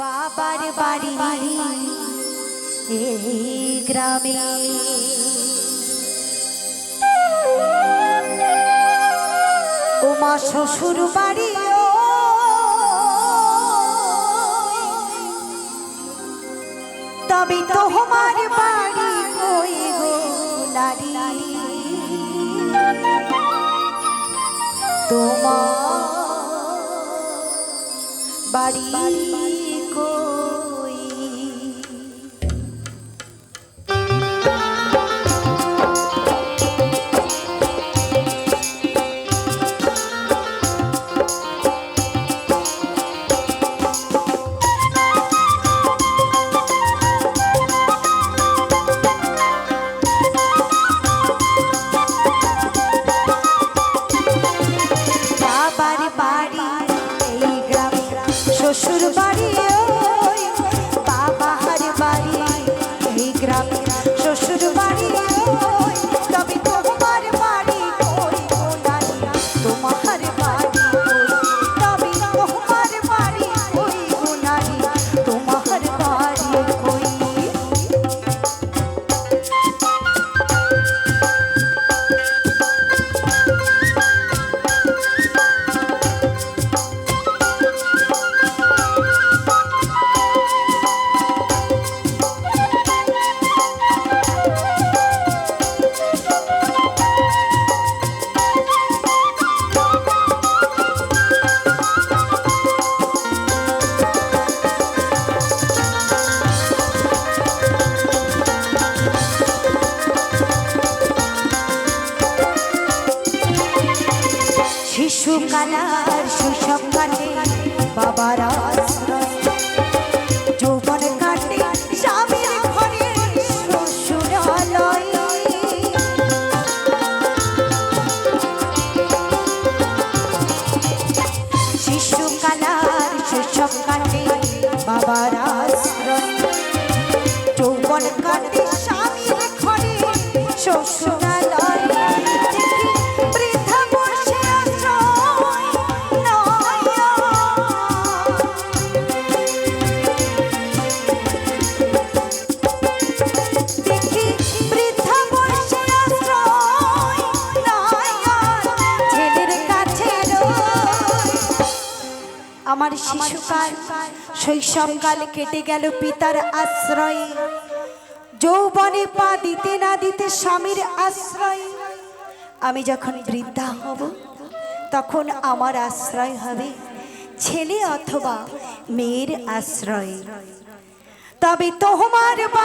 বাবার বাড়ি এই গ্রামে। ও মা শ্বশুর বাড়ি, তবে তোমার বাড়ি কই গো নারী। তোমার বাড়ি শিশুকালার শৈশব কাটে, বাবার যৌবন কাটে, স্বামীর ঘরে শ্বশুরালয় শিশুকালার শৈশব কাটে, বাবার যৌবন কাটে, স্বামীর ঘরে শ্বশুরালয় শৈশবকাল কেটে গেল পিতার আশ্রয়ে। যৌবনে পা দিতে না দিতে স্বামীর আশ্রয়। আমি যখন বৃদ্ধা হব, তখন আমার আশ্রয় হবে ছেলে অথবা মেয়ের আশ্রয়। তবে তোমার বাড়ি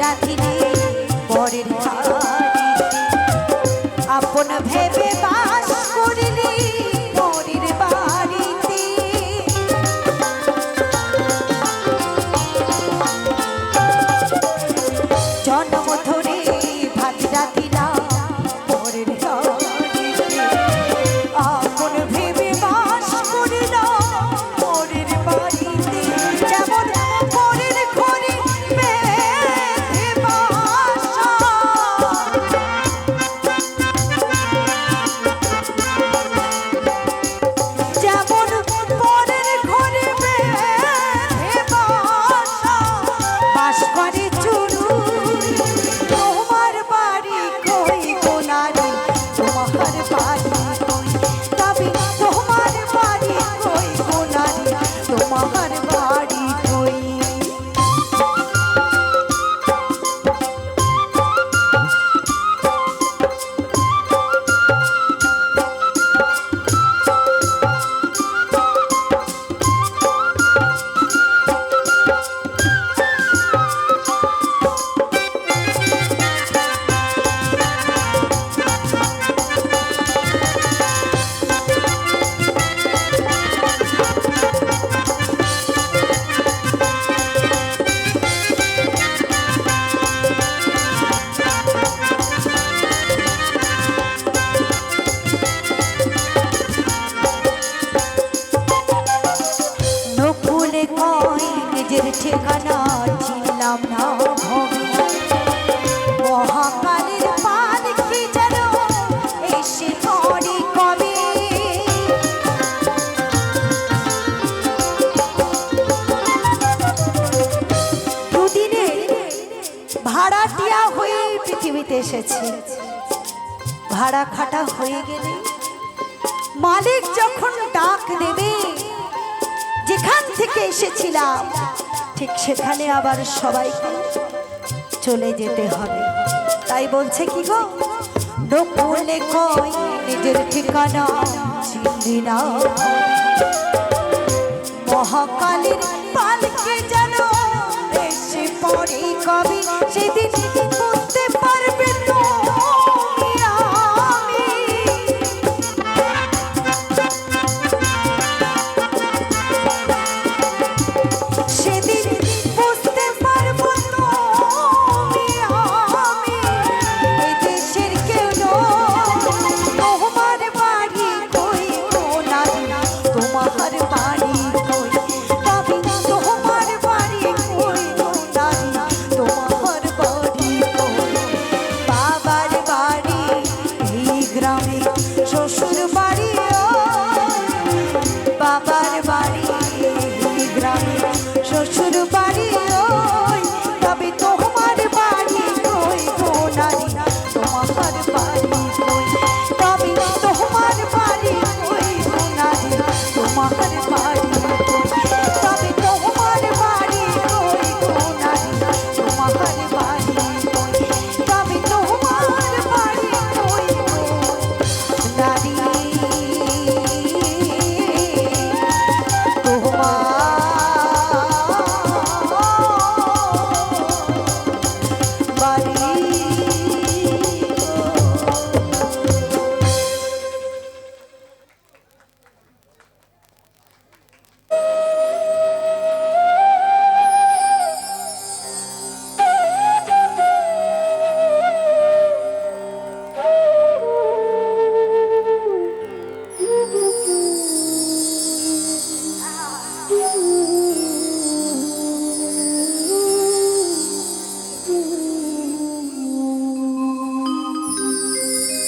রাধিনে ঠিকানা চিনলাম না ভবে মহাকালের পৃথিবীতে এসেছে। ভাড়া খাটা হয়ে গেলে মালিক যখন ডাক দেবে, যেখান থেকে এসেছিলাম ঠিক সেখানে আবার সবাইকে চলে যেতে হবে। তাই বলছে কি গো? নকুলে কই নিজের ঠিকানা চিনলি না। মহাকালীর পালকে যেন এসে পড়ে কবি সেদিন বুঝতে পারবে তো 白。